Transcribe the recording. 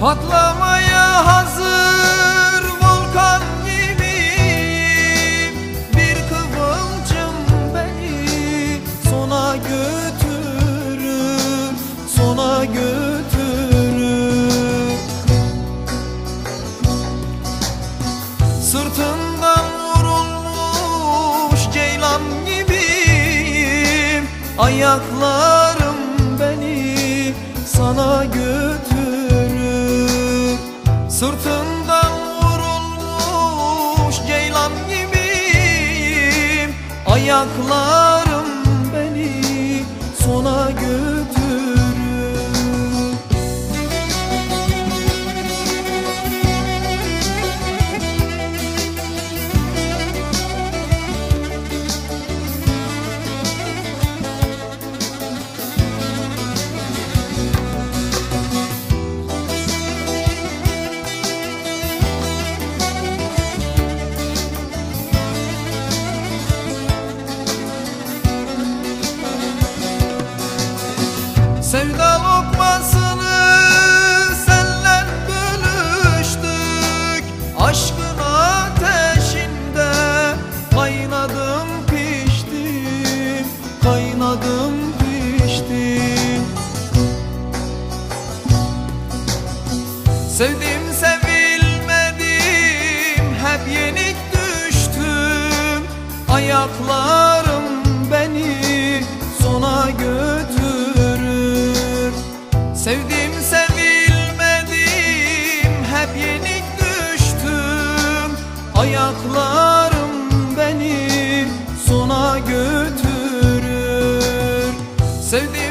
Patlamaya hazır volkan gibiyim. Bir kıvılcım beni sona götürür Sona götürür Sırtından vurulmuş ceylan gibiyim. Ayaklarım beni sana götürür Sırtından vurulmuş ceylan gibiyim Ayaklarım Sevda lokmasını senle bölüştük. Aşkın ateşinde kaynadım piştim Kaynadım piştim Sevdim sevilmedim hep yenik düştüm. Ayaklarım Sevdim sevilmedim hep yenik düştüm. Ayaklarım beni sona götürür. Sevdim